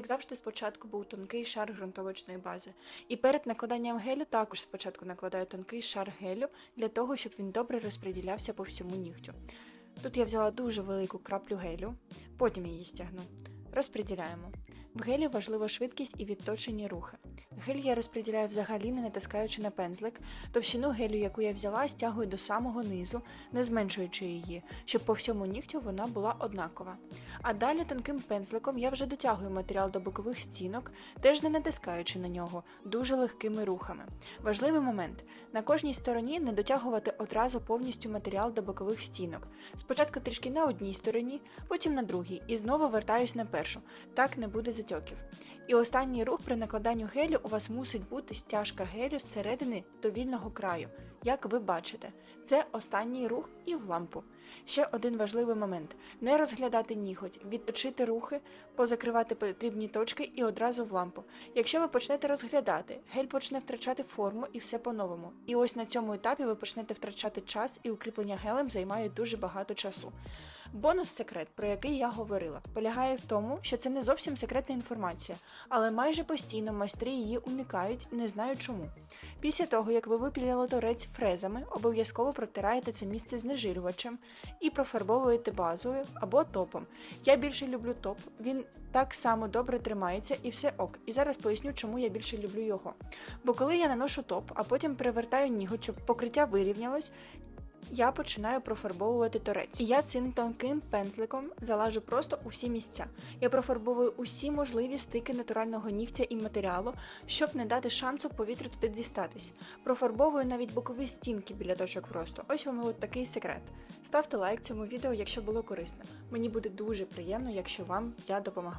як завжди, спочатку був тонкий шар ґрунтовочної бази. І перед накладанням гелю також спочатку накладаю тонкий шар гелю для того, щоб він добре розподілявся по всьому нігтю. Тут я взяла дуже велику краплю гелю, потім її стягну. Розподіляємо. В гелі важлива швидкість і відточені рухи. Гель я розподіляю взагалі, не натискаючи на пензлик. Товщину гелю, яку я взяла, стягую до самого низу, не зменшуючи її, щоб по всьому нігтю вона була однакова. А далі тонким пензликом я вже дотягую матеріал до бокових стінок, теж не натискаючи на нього, дуже легкими рухами. Важливий момент: на кожній стороні не дотягувати одразу повністю матеріал до бокових стінок. Спочатку трішки на одній стороні, потім на другій, і знову вертаюсь на першу. Так не буде затьоків. І останній рух при накладанні гелю у вас мусить бути стяжка гелю зсередини до вільного краю. Як ви бачите, це останній рух і в лампу. Ще один важливий момент: не розглядати ніготь, відточити рухи, позакривати потрібні точки і одразу в лампу. Якщо ви почнете розглядати, гель почне втрачати форму і все по-новому. І ось на цьому етапі ви почнете втрачати час, і укріплення гелем займає дуже багато часу. Бонус секрет, про який я говорила, полягає в тому, що це не зовсім секретна інформація, але майже постійно майстри її уникають, не знаю чому. Після того, як ви випіляли торець фрезами, обов'язково протираєте це місце знежирювачем і профарбовуєте базою або топом. Я більше люблю топ, він так само добре тримається і все ок. І зараз поясню, чому я більше люблю його. Бо коли я наношу топ, а потім перевертаю ніготь, щоб покриття вирівнялось, я починаю профарбовувати торець. Я цим тонким пензликом залажу просто у всі місця. Я профарбовую усі можливі стики натурального нігтя і матеріалу, щоб не дати шансу повітрю туди дістатись. Профарбовую навіть бокові стінки біля точок просто. Ось вам от такий секрет. Ставте лайк цьому відео, якщо було корисно. Мені буде дуже приємно, якщо вам я допомогла.